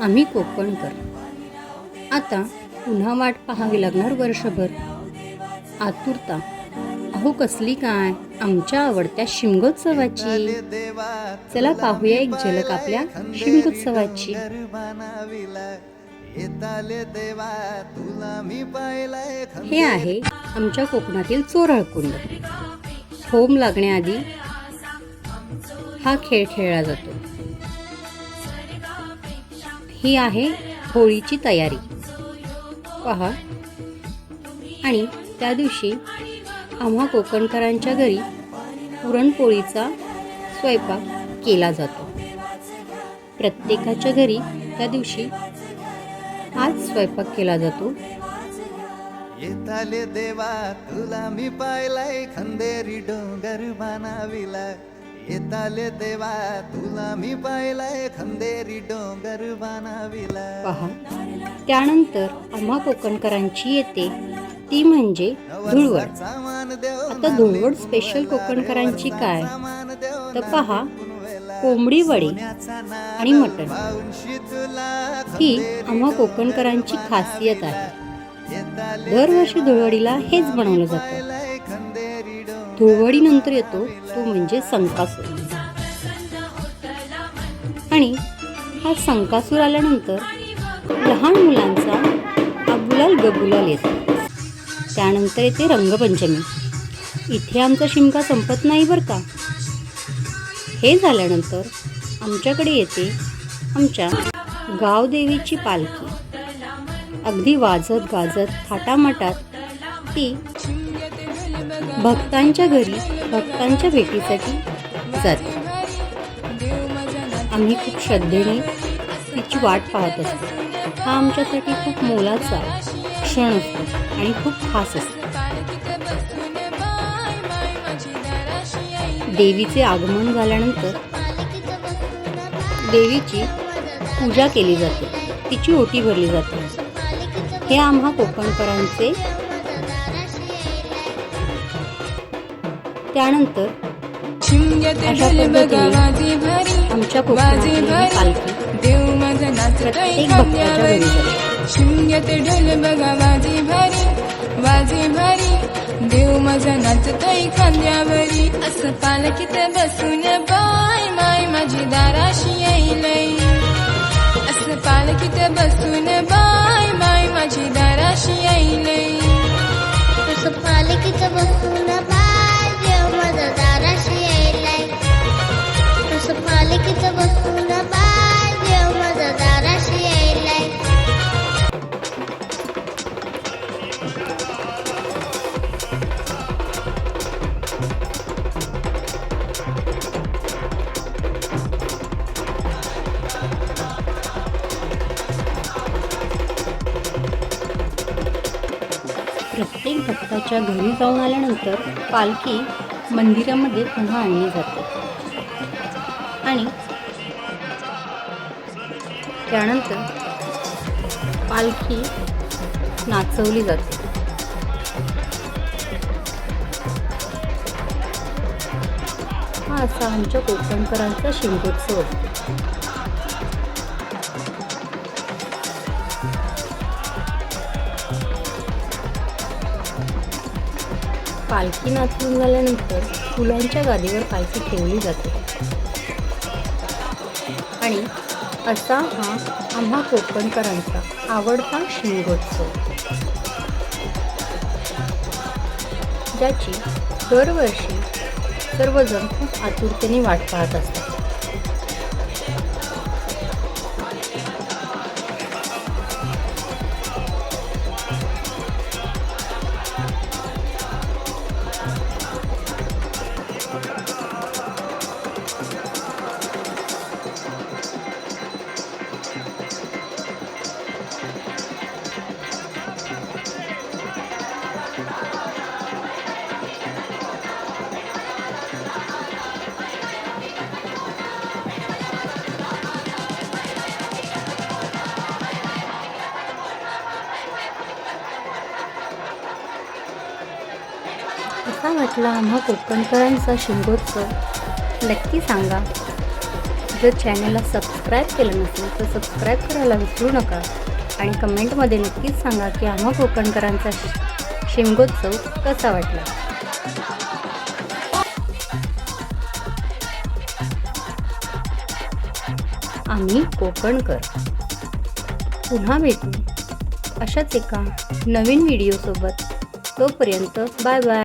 आम्ही कोकणकर आता पुन्हा वाट पाहावी लागणार वर्षभर. आतुरता. अहो कसली काय? आमच्या आवडत्या शिमगोत्सवाची. चला पाहूया एक झलक आपल्या शिमगोत्सवाची. हे आहे आमच्या कोकणातील चोरळकुंड. होम लागण्याआधी हा खेळ खेळला जातो. ही आहे होळीची तयारी. पहा. आणि त्या दिवशी आम्हा कोकणकरांच्या घरी पुरणपोळीचा स्वयंपाक केला जातो. प्रत्येकाच्या घरी त्या दिवशी हाच स्वयंपाक केला जातो. येताले देवा तुला मी पाहिलाय खंदेरी डोंगर बनाविला येताले देवा तुला मी पाहिलाय खंदेरी डोंगर बनाविला पहा त्यानंतर आम्हा कोकणकरांची येते. ती म्हणजे धुळवड. आता धुळवड स्पेशल कोकणकरांची काय? तर पहा कोंबडी वडे आणि मटण. ही आम्हा कोकणकरांची खासियत आहे. दरवर्षी धुळवडीला हेच बनवलं जातं. धुळवडीनंतर येतो तो म्हणजे संकासूर. आणि हा संकासूर आल्यानंतर लहान मुलांचा अबुलाल गबुलाल येतो. त्यानंतर येते रंगपंचमी. इथे आमचा शिमका संपत नाही बरं का? हे झाल्यानंतर आमच्याकडे येते आमच्या गावदेवीची पालखी. अगदी वाजत गाजत थाटामाटात ती भक्तांच्या घरी भक्तांच्या भेटीसाठी जाते. आम्ही खूप श्रद्धेने तिची वाट पाहत असतो. हा आमच्यासाठी खूप मोलाचा क्षण असतो आणि खूप खास असतो. देवीचे आगमन झाल्यानंतर देवीची पूजा केली जाते. तिची ओटी भरली जाते. हे आम्हा कोकणकरांचे त्यानंतर आमच्या नाचतोय प्रत्येक भक्ताच्या घरी जाते शिमग्यात ढोल बघा वाजी भारी वाजी भारी. देव माझा नाचतोय खांद्यावरी. असं पालखीत बसून त्याच्या भक्ताच्या घरी जाऊन आल्यानंतर पालखी मंदिरामध्ये पुन्हा आणली जाते. आणि त्यानंतर पालखी नाचवली जाते. हा असा आमच्या कोकणकरांचा शिमगोत्सव असतो. पालखी नाचून झाल्यानंतर फुलांच्या गादीवर पालखी ठेवली जाते. आणि असा हा आम्हा कोकणकरांचा आवडता शिमगोत्सव. ज्याची दरवर्षी सर्वजण खूप आतुरतेने वाट पाहत असतात. कसा वाटला आम्हा कोकणकरांचा शिमगोत्सव नक्की सांगा. जर चॅनलला सबस्क्राईब केलं नसेल तर सबस्क्राईब करायला विसरू नका. आणि कमेंटमध्ये नक्कीच सांगा की आम्हा कोकणकरांचा शिमगोत्सव कसा वाटला? आम्ही कोकणकर. पुन्हा भेटू अशाच एका नवीन व्हिडिओसोबत तोपर्यंत बाय बाय.